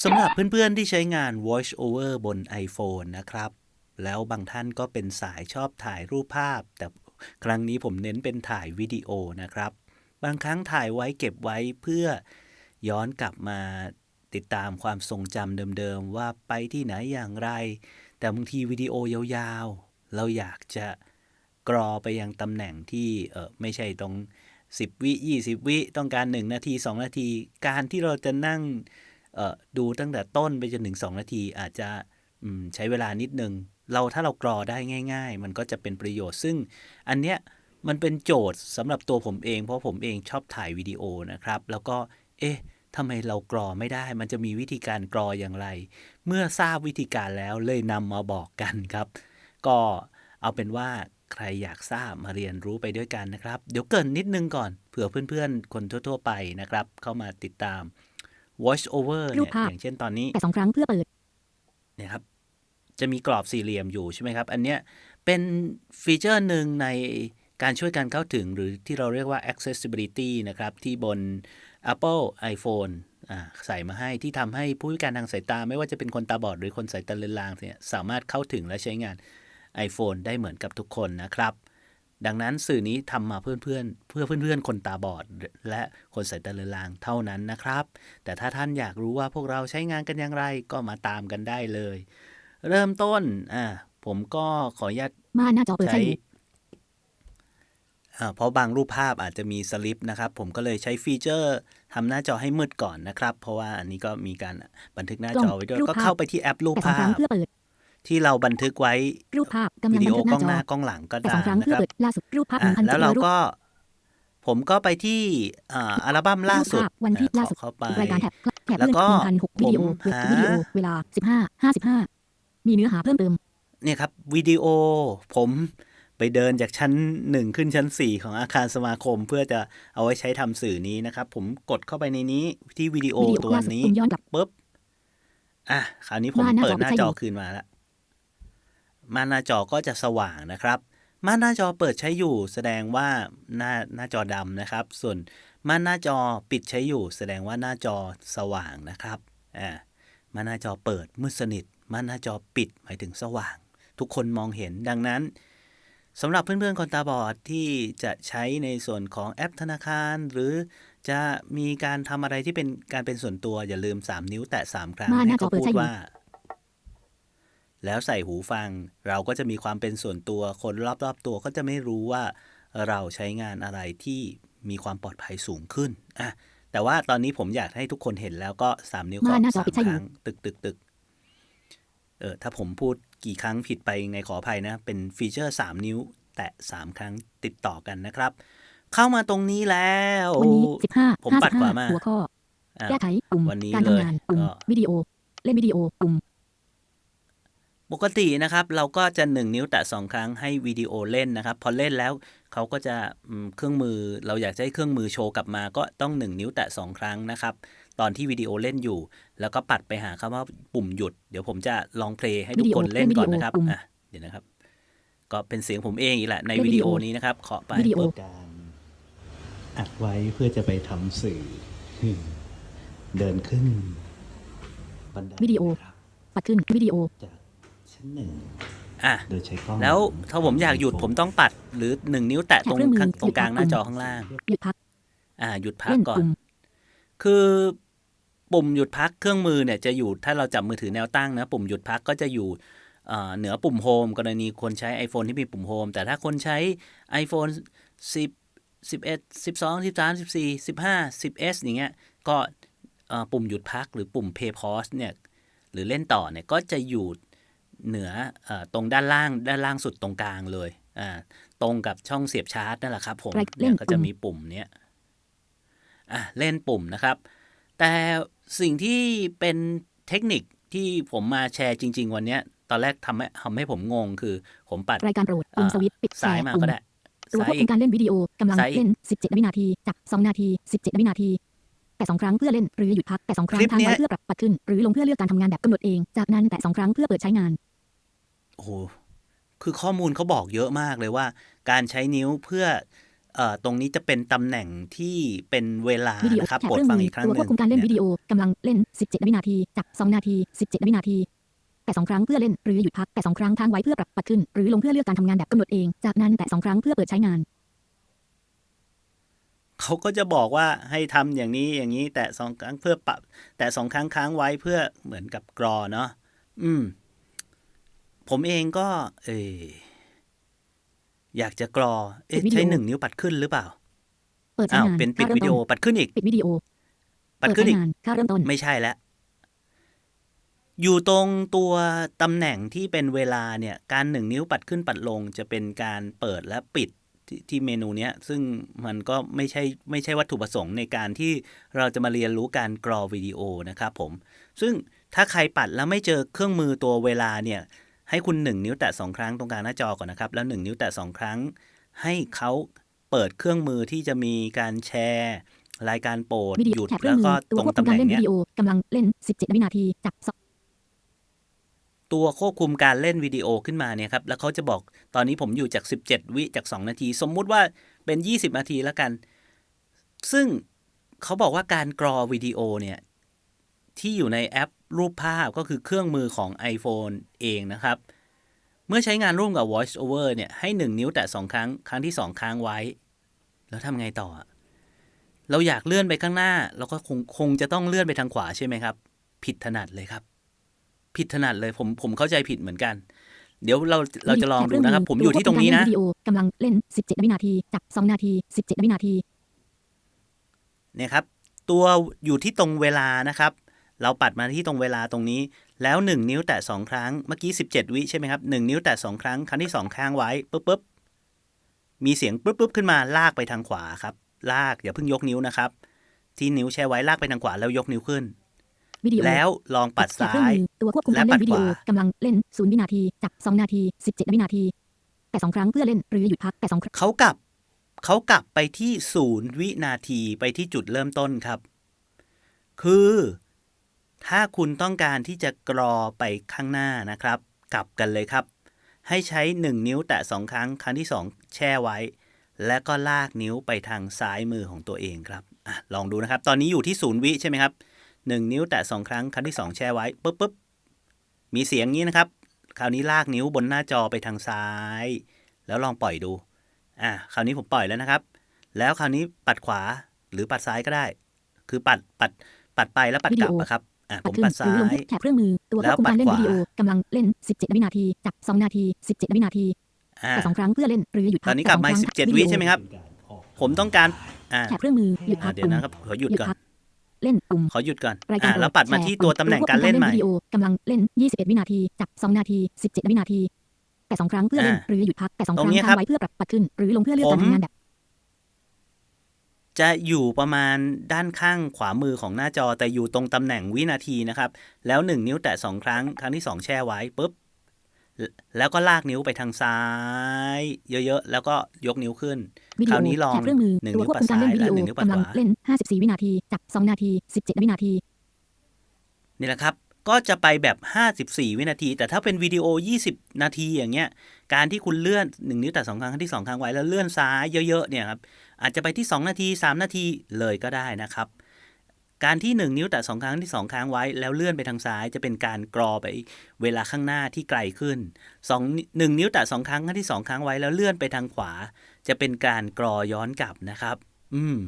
สำหรับเพื่อนๆที่ใช้งาน Voice Over บน iPhone นะครับ แล้วบางท่านก็เป็นสายชอบถ่ายรูปภาพ แต่ครั้งนี้ผมเน้นเป็นถ่ายวิดีโอนะครับ บางครั้งถ่ายไว้เก็บไว้เพื่อย้อนกลับมาติดตามความทรงจำเดิมๆ ว่าไปที่ไหนอย่างไร แต่บางทีวิดีโอยาวๆ เราอยากจะกรอไปยังตำแหน่งที่เออไม่ใช่ตรง 10 วิ 20 วิ ต้องการ 1 นาที 2 นาที การที่เราจะนั่ง ดูตั้งแต่ต้นไปจนถึง 2 นาที อาจจะใช้เวลานิดนึง เราถ้าเรากรอได้ง่าย ๆ มันก็จะเป็นประโยชน์ ซึ่งอันเนี้ยมันเป็นโจทย์สำหรับตัวผมเอง เพราะผมเองชอบถ่ายวิดีโอนะครับ แล้วก็เอ๊ะทำไมเรากรอไม่ได้ มันจะมีวิธีการกรออย่างไร เมื่อทราบวิธีการแล้วเลยนำมาบอกกันครับ ก็เอาเป็นว่าใครอยากทราบมาเรียนรู้ไปด้วยกันนะครับ เดี๋ยวเกินนิดนึงก่อน เผื่อเพื่อนๆ คนทั่ว ๆ ไปนะครับ เข้ามาติดตาม voice over รูเนี่ปยภาพอย่างเช่นตอนนี้แต่สองครั้งเพื่อเปิดเนี่ยครับ จะมีกรอบสี่เหลี่ยมอยู่ใช่ไหมครับ อันเนี้ยเป็นฟีเจอร์หนึ่งในการช่วยการเข้าถึงหรือที่เราเรียกว่า accessibility นะครับ ที่บน Apple iPhone อ่าใส่มาให้ที่ทำให้ผู้พิการทางสายตา ไม่ว่าจะเป็นคนตาบอดหรือคนสายตาเลือนลางเนี่ยสามารถเข้าถึงและใช้งาน iPhone ได้เหมือนกับทุกคนนะครับ ดังนั้นสื่อนี้ทำมาเพื่อนเพื่อนๆเพื่อเพื่อนเพื่อนๆ คนตาบอด และคนสายตาเลือนลางเท่านั้นนะครับ แต่ถ้าท่านอยากรู้ว่าพวกเราใช้งานกันอย่างไรก็มาตามกันได้เลย เริ่มต้นอ่าผมก็ขออนุญาตม่านหน้าจอเปิดใช้ใช่อ่าเพราะบางรูปภาพอาจจะมีสลิปนะครับ ผมก็เลยใช้ฟีเจอร์ทำหน้าจอให้มืดก่อนนะครับ เพราะว่าอันนี้ก็มีการบันทึกหน้าจอไว้ด้วย ก็เข้าไปที่แอปรูปแต่สองภาครั้งพเพื่อเปิด ที่เราบันทึกไว้รูปภาพกำลัวิงดีบันโอทึกหกล้องหน้าจอน้ากล้องหลังก็แต่ได้สองครั้งนะเพื่อครับเปิดล่าสุดรูปภาพหอะนึ่งพันแล้วจุดเรารูปก็ผมก็ไปที่อ่าอัลบั้มล่าสุดรูปภาพวันที่อะล่าสุดขอเข้าไปรายการแท็บแท็บแล้วเลื่อนก็หนึ่งพันหกวิดีโอผมหาวิดีโอเวลาสิบห้าห้าสิบห้ามีเนื้อหาเพิ่มเติม เนี่ยครับวิดีโอผมไปเดินจากชั้นหนึ่งขึ้นชั้นสี่ของอาคารสมาคม เพื่อจะเอาไว้ใช้ทำสื่อนี้นะครับ ผมกดเข้าไปในนี้ที่วิดีโอวิดีโอตัวล่าสุดนี้ปุ่มย้อนกลับปุ๊บอะคราวนี้ผมม่านหน้าเปิดจอหน้าใช้จออยู่คืนมาแล้ว ม่านหน้าจอก็จะสว่างนะครับ ม่านหน้าจอเปิดใช้อยู่ แสดงว่าหน้าหน้าจอดำนะครับ ส่วนม่านหน้าจอปิดใช้อยู่ แสดงว่าหน้าจอสว่างนะครับอ่าม่านหน้าจอเปิดมืดสนิทม่านหน้าจอปิดหมายถึงสว่าง ทุกคนมองเห็นดังนั้นสำหรับเพื่อนๆคนตาบอดที่จะใช้ในส่วนของแอปธนาคาร หรือจะมีการทำอะไรที่เป็นการเป็นส่วนตัวอย่าลืม 3 นิ้วแตะ3ครั้งม่านหน้าจอพูดว่า แล้วใส่หูฟัง เราก็จะมีความเป็นส่วนตัว คนรอบๆตัวก็จะไม่รู้ว่าเราใช้งานอะไรที่มีความปลอดภัยสูงขึ้นอะแต่ว่าตอนนี้ผมอยากให้ทุกคนเห็นแล้วก็3นิ้วก็ม่านหน้าจอสามปิดใช่คอยู่รั้งตึกตึกตึกเออถ้าผมพูดกี่ครั้งผิดไปยังไงขออภัยนะ เป็นฟีเจอร์3นิ้ว แตะ3ครั้งติดต่อกันนะครับ เข้ามาตรงนี้แล้ววันนี้สิบห้าผมห้าปัสิดบขห้าวามาหัวข้ออะแก้ไขปุ่มวันนี้การเลยทำงานปุ่มก็วิดีโอ เล่นวิดีโอปุ่ม ปกตินะครับเราก็จะ 1 นิ้วแตะ2 ครั้งให้วิดีโอเล่นนะครับ พอเล่นแล้วเขาก็จะอืมเครื่องมือเราอยากจะให้เครื่องมือโชว์กลับมาก็ต้อง 1 นิ้วแตะ2 ครั้งนะครับ ตอนที่วิดีโอเล่นอยู่ แล้วก็ปัดไปหาคำว่าปุ่มหยุด เดี๋ยวผมจะลองเพลย์ให้ทุกคนเล่นก่อนนะครับวิดีโอปุ่มอะเดี๋ยวนะครับ ก็เป็นเสียงผมเองอีกแหละในเล่นวิวิดีดีโอโอนี้นะครับขอไปวิดีโอเปิดการอัดไว้เพื่อจะไปทำสื่อ เดินขึ้นบันไดวิดีโอครับปัดขึ้นวิดีโอจาก ชั้นหนึ่งอะโดยใช้กล้องแล้วถ้าผมอยากหยุดผมต้องปัดหรือหนึ่งนิ้วแตะตรงแถบเครื่องมือข้างตรงกลางหยุดหน้าพักจอข้างล่างหยุดพักอ่าหยุดพักเล่นก่อนปุ่มคือปุ่มหยุดพักเครื่องมือเนี่ยจะอยู่ถ้าเราจับมือถือแนวตั้งนะปุ่มหยุดพักก็จะอยู่เอ่อเหนือปุ่มโฮมกรณีคนใช้ iPhone ที่มีปุ่มโฮมแต่ถ้าคนใช้ iPhone 10 11 12 13 14 15 10s อย่างเงี้ยก็เอ่อปุ่มหยุดพักหรือปุ่ม Play Pause เนี่ยหรือเล่นต่อเนี่ยก็จะอยู่ เหนือเอ่อตรงด้านล่างด้านล่างสุดตรงกลางเลยอ่าตรงกับช่องเสียบชาร์จนั่นแหละครับ ผมเล่เนี่ยนก็จะปุ่มมีปุ่มเนี้ยอะเล่นปุ่มนะครับ แต่สิ่งที่เป็นเทคนิคที่ผมมาแชร์จริง ๆ วันเนี้ย ตอนแรกทำให้ทำให้ผมงงคือ ผมปัดรายการโปรดปุ่มเอ่อสวิตช์ปิดแชซ้ายร์มาปุ่มก็ได้ตัวซ้าควยบอีคุกมการเล่นวิดีโอกำลังซ้ายอีกเล่น 17 วินาทีจาก 2 นาที 17 วินาทีแต่สองครั้งเพื่อเล่นหรือหยุดพักแต่สองครั้งคลิปทางเนี้ไว้ยเพื่อปรับปัดขึ้น หรือลงเพื่อเลือกการทำงานแบบกำหนดเอง จากนั้นแต่สองครั้งเพื่อเปิดใช้งาน โอ้โหคือข้อมูลเขาบอกเยอะมากเลยว่า การใช้นิ้วเพื่อเอ่อตรงนี้จะเป็นตำแหน่งที่เป็นเวลาวิดีโอนะครับแถบโปรดเครื่องฟังมืออีกครั้งตัวหควนึ่บงคุมการเล่นยวิดีโอกำลังเล่น 17 วินาทีจาก 2 นาที 17 วินาทีแต่สองครั้งเพื่อเล่นหรือหยุดพักแต่สองครั้งค้างไว้เพื่อปรับปัดขึ้น หรือลงเพื่อเลือกการทำงานแบบกำหนดเอง จากนั้นแต่สองครั้งเพื่อเปิดใช้งานเขาก็จะบอกว่าให้ทำอย่างนี้อย่างนี้ แต่สองครั้งเพื่อปรับ แต่สองครั้งค้างไว้เพื่อเหมือนกับกรอเนาะอืม ผมเองก็ เอออยากจะกรอ เอ๊ะปิดวิดีโอใช้หนึ่งนิ้วปัดขึ้นหรือเปล่า เปิดใช้อ้าวงานเป็นปิดค่าเริ่วิมดีต้โอนปัดขึ้นอีก ปิดวิดีโอ ปัดเปิดขึ้นใช้อีกงานค่าเริ่มต้นไม่ใช่แล้ว อยู่ตรงตัวตำแหน่งที่เป็นเวลาเนี่ย การหนึ่งนิ้วปัดขึ้นปัดลง จะเป็นการเปิดและปิดที่ที่เมนูเนี้ย ซึ่งมันก็ไม่ใช่ไม่ใช่วัตถุประสงค์ในการที่เราจะมาเรียนรู้การกรอวิดีโอนะครับผม ซึ่งถ้าใครปัดแล้วไม่เจอเครื่องมือตัวเวลาเนี่ย ให้คุณหนึ่งนิ้วแตะสองครั้งตรงกลางหน้าจอก่อนนะครับ แล้วหนึ่งนิ้วแตะสองครั้ง ให้เขาเปิดเครื่องมือที่จะมีการแชร์ รายการโปรดวิดีหโอยุดแถบเครื่แล้อวงมืก็อตัวตรงควบคุตำมแหการน่งเล่นเนี้วิยดีโอกำลังเล่น 17 วินาทีจากสองตัวควบคุมการเล่นวิดีโอขึ้นมาเนี่ยครับแล้วเขาจะบอกตอนนี้ผมอยู่จาก 17 วิจาก 2 นาที สมมุติว่าเป็น 20 นาทีแล้วกัน ซึ่งเขาบอกว่าการกรอวิดีโอเนี่ยที่อยู่ในแอป รูปภาพก็คือเครื่องมือของ iPhone เองนะครับ เมื่อใช้งานร่วมกับ Voice Over เนี่ยให้ 1 นิ้วแตะ2ครั้ง ครั้งที่ 2 ค้างไว้ แล้วทำไงต่ออะเราอยากเลื่อนไปข้างหน้า เราก็คงคงจะต้องเลื่อนไปทางขวาใช่ไหมครับ ผิดถนัดเลยครับ ผิดถนัดเลยผมผมเข้าใจผิดเหมือนกัน เดี๋ยวเราเราจะลองดูนะครับ ผมอยู่ที่ตรงนี้นะวิดีโอกำลังเล่น 17 วินาทีจาก 2 นาที 17 วินาทีเนี่ยครับ ตัวอยู่ที่ตรงเวลานะครับ เราปัดมาที่ตรงเวลาตรงนี้ แล้ว 1 นิ้วแตะ2ครั้ง เมื่อกี้ 17 วิใช่ไหมครับ 1 นิ้วแตะ2ครั้ง ครั้งที่ 2 ค้างไว้ปุ๊บปุ๊บมีเสียงปุ๊บปุ๊บขึ้นมาลากไปทางขวาครับ ลากอย่าเพิ่งยกนิ้วนะครับ ที่นิ้วแช่ไว้ลากไปทางขวาแล้วยกนิ้วขึ้นวิดีโอแล้วลองปัดแถบซ้าเครื่องยมือตัวควบคุมการและปัเล่ดนวิดีโอขวากำลังเล่น0วินาทีจาก2นาที17วินาทีแต่สองครั้งเพื่อเล่นหรือหยุดพักแต่สองครั้งเขากลับเขากลับไปที่ศูนย์วินาทีไปที่จุดเริ่มต้นครับ คือ ถ้าคุณต้องการที่จะกรอไปข้างหน้านะครับ กลับกันเลยครับ ให้ใช้ 1 นิ้วแตะ2ครั้ง ครั้งที่ 2 แช่ไว้ และก็ลากนิ้วไปทางซ้ายมือของตัวเองครับอลองดูนะครับ ตอนนี้อยู่ที่ศูนย์วิใช่ไหมครับ 1 นิ้วแตะ2ครั้ง ครั้งที่ 2 แช่ไว้ปุ๊บปุ๊บมีเสียงนี้นะครับ คราวนี้ลากนิ้วบนหน้าจอไปทางซ้าย แล้วลองปล่อยดู อะคราวนี้ผมปล่อยแล้วนะครับ แล้วคราวนี้ปัดขวาหรือปัดซ้ายก็ได้ คือปัดปัดปัดไปแล้วปัดกลับอะครับ อะผปัดมขึ้นปัดหซ้ารือลงย แถบเครื่องมือ ตัวควบคุมการเล่นวิดีโอกำลังเล่น 17 วินาที จาก 2 นาที 17 วินาทีอะแต่สองครั้งเพื่อเล่นหรือหยุดพัตอนนี้กลับมาแต่สองครั้ง17วิใช่ไหมครับ ผมต้องการอ่าแถบเครื่องมือ หยุดพัอะกเดี๋ยวปุ่มนะครับขอหยุดหยุดก่อน พักเล่นปุ่ม ขอหยุดก่อนรายกาอ่ารแล้วปัดมาที่ตัวตำแหน่งการเล่นใหม่ วิดีโอกำลังเล่น 21 วินาที จาก 2 นาที 17 วินาที แต่สองครั้งเพื่อเล่น อ่าหรือหยุดพักแต่สองคตรรั้งงนี้ครับค้างไว้เพื่อปรับปัดขึ้น หรือลงเพื่อเลือกการผม ทำงานแบบ จะอยู่ประมาณด้านข้างขวามือของหน้าจอแต่อยู่ตรงตำแหน่งวินาทีนะครับ แล้ว 1 นิ้วแตะ2ครั้ง ครั้งที่ 2 แช่ไว้ปุ๊บ แล้วก็ลากนิ้วไปทางซ้าย เยอะๆ แล้วก็ยกนิ้วขึ้นวิดีคโอราวนี้ลองแถบเครื่องมือหนึ่งตัวนิ้วควบปัดคุมการเล่นซ้ายวิดีโอและหนึ่งนิ้วปัดกำลังขวาเล่น54 วินาทีจาก 2 นาที 17 วินาที นี่แหละครับ ก็จะไปแบบ 54 วินาที แต่ถ้าเป็นวิดีโอ 20 นาทีอย่างเงี้ย การที่คุณเลื่อน 1 นิ้วแต่2ครั้งครั้งที่ 2 ครั้งไว้แล้วเลื่อนซ้ายเยอะๆเนี่ยครับ อาจจะไปที่ 2 นาที 3 นาทีเลยก็ได้นะครับ การที่ 1 นิ้วแต่2ครั้งที่ 2 ครั้งไว้ แล้วเลื่อนไปทางซ้ายจะเป็นการกรอไปเวลาข้างหน้าที่ไกลขึ้น2 1นิ้วแต่2ครั้งครั้งที่ 2 ครั้งไว้แล้วเลื่อนไปทางขวา จะเป็นการกรอย้อนกลับนะครับ อืม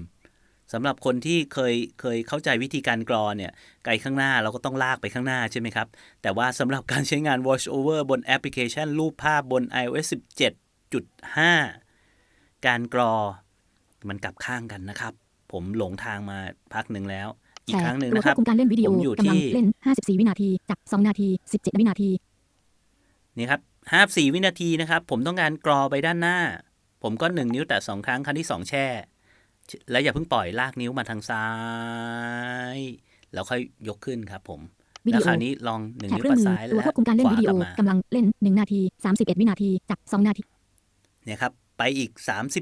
สำหรับคนที่เคยเคยเข้าใจวิธีการกรอเนี่ยไกลข้างหน้าเราก็ต้องลากไปข้างหน้าใช่ไหมครับ แต่ว่าสำหรับการใช้งาน Watch Over บนแอปพลิเคชัน รูปภาพบน iOS 17.5 การกรอ มันกลับข้างกันนะครับ ผมหลงทางมาพักหนึ่งแล้ว อีกแต่ครั้งหนึ่งตัวนะคควรับบคุมการเล่นวิดีโอผมอยู่กำลังที่เล่น 54 วินาทีจาก 2 นาที 17 วินาทีนี่ครับห้าสี่วินาทีนะครับ ผมต้องการกรอไปด้านหน้า ผมก็หนึ่งนิ้วแต่สองครั้งครั้งที่สองแช่ แล้วอย่าเพิ่งปล่อยลากนิ้วมาทางซ้าย แล้วค่อยยกขึ้นครับผมวิแล้ดีวโอคราวนี้ลองหนึ่งแถบนิ้วเครื่อปังดมือซ้ายตัวและควบคุมการเล่นขวาวิดีกโอลับมากำลังเล่น1นาที31วินาทีจาก2นาทีเนี่ยครับไปอีก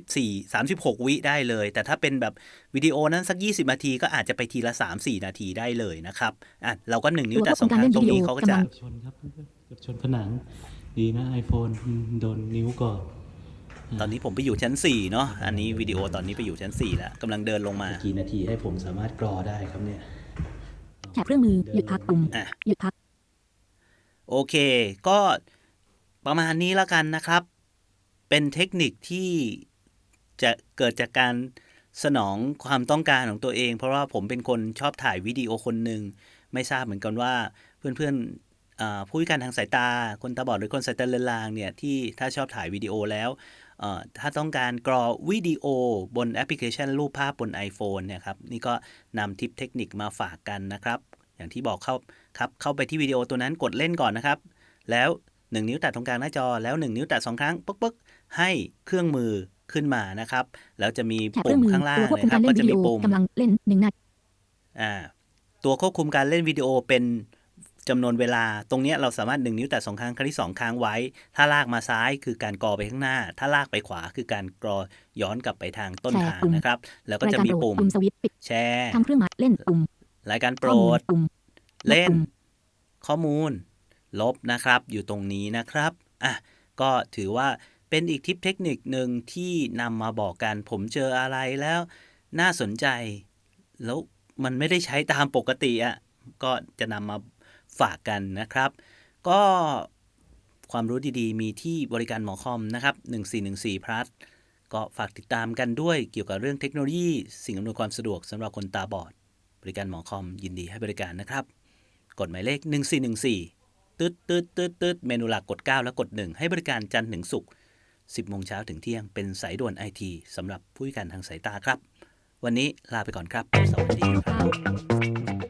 34 36 วิได้เลย แต่ถ้าเป็นแบบวิดีโอนั้นสัก 20 นาที ก็อาจจะไปทีละ 3-4 นาทีได้เลยนะครับอะเราก็หนึ่งนิ้วตัวแต่ควบสคุองมคการรั้งเล่นตรงนี้วิดีโอเขาก็กำจะลังเกือบชนครับเกือบชนผนังดีนะ iPhone โดนนิ้วก่อน ตอนนี้ผมไปอยู่ชั้น4เนาะอันนี้วิดีโอตอนนี้ไปอยู่ชั้น4แล้วกำลังเดินลงมากี่นาทีให้ผมสามารถกรอได้ครับเนี่ยแถบเครื่องมือหยุดพักปุ่มอะหยุดพัก โอเค ก็ประมาณนี้แล้วกันนะครับ เป็นเทคนิคที่จะเกิดจากการสนองความต้องการของตัวเอง เพราะว่าผมเป็นคนชอบถ่ายวิดีโอคนหนึ่งไม่ทราบเหมือนกันว่าเพื่อนๆอ่าผู้พิการทางสายตา คนตาบอดหรือคนสายตาเลือนลางเนี่ยที่ถ้าชอบถ่ายวิดีโอแล้วเอ่อ ถ้าต้องการกรอวิดีโอบนแอปพลิเคชันรูปภาพบน iPhone เนี่ยครับนี่ก็นำทิปเทคนิคมาฝากกันนะครับ อย่างที่บอกเข้าครับเข้าไปที่วิดีโอตัวนั้นกดเล่นก่อนนะครับ แล้ว 1 นิ้วแตะตรงกลางหน้าจอแล้ว 1 นิ้วแตะ2ครั้งปึ๊กปึ๊กให้เครื่องมือขึ้นมานะครับ แล้วจะมีแถบเครื่ปุ่อมงมือข้างล่างตัวควบคุนะมครักาบรเล่ก็นจะวิดีมีโอปุ่มกำลังเล่นหนึ่งนาทีอ่าตัวควบคุมการเล่นวิดีโอเป็น จำนวนเวลา ตรงเนี้ยเราสามารถ 1 นิ้วแตะสองครั้งครั้งที่ 2 ค้างไว้ ถ้าลากมาซ้ายคือการกรอไปข้างหน้า ถ้าลากไปขวาคือการกรอย้อนกลับไปทางต้นแชร์ทางปุ่มนะครับ แล้วก็รายจะการมีโปรดปุ่มปุ่มสวิตช์ปิดแชร์ทำเครื่องหมายเล่นปุ่มรายการโปรข้อมูลดปุ่มเล่นปุ่มข้อมูล ลบนะครับ อยู่ตรงนี้นะครับอะก็ถือว่าเป็นอีกทิปเทคนิคหนึ่งที่นำมาบอกกัน ผมเจออะไรแล้ว น่าสนใจ แล้วมันไม่ได้ใช้ตามปกติอะก็จะนำมา ฝากกันนะครับ ก็ความรู้ดีๆ มีที่บริการหมอคอมนะครับ 1414 plus ก็ฝากติดตามกันด้วยเกี่ยวกับเรื่องเทคโนโลยี สิ่งอำนวยความสะดวกสำหรับคนตาบอด บริการหมอคอมยินดีให้บริการนะครับ กดหมายเลข 1414 ตึ๊ดตึ๊ดตึ๊ดตึ๊ดเมนูหลักกด 9 แล้วกด 1 ให้บริการจันทร์ถึงศุกร์10 โมงเช้าถึงเที่ยงเป็นสายด่วนไอทีสำหรับผู้พิการทางสายตาครับ วันนี้ลาไปก่อนครับ สวัสดีครับ